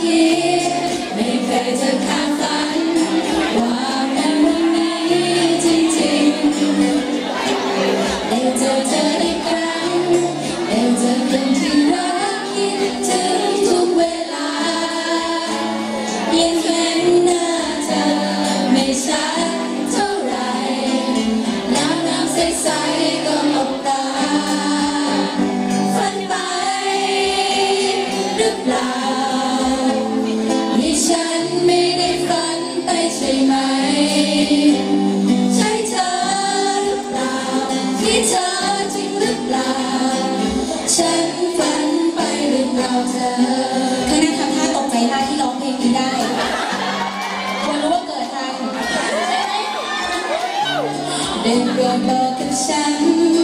aqui. เธอข้างน้ทำท่าตกใจหน้าที่ร้องเพลงนี้ได้ควรรู้ว่าเกิดทันเด็กโปรดบอกกับฉัน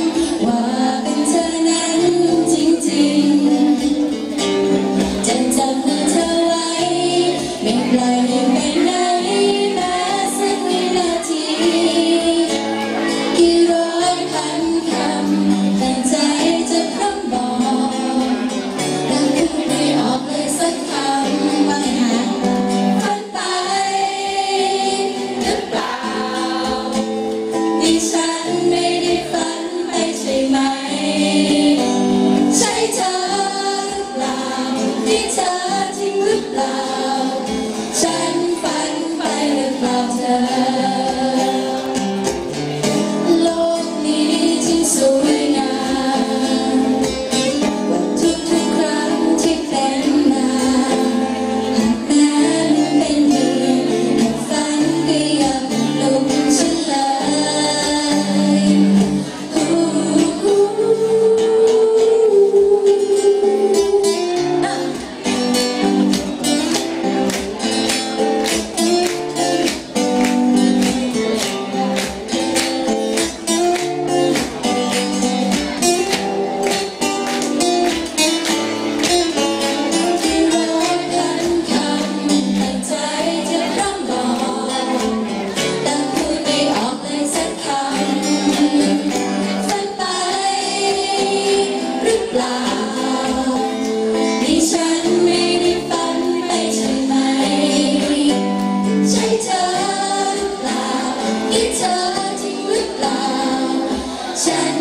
sunshine.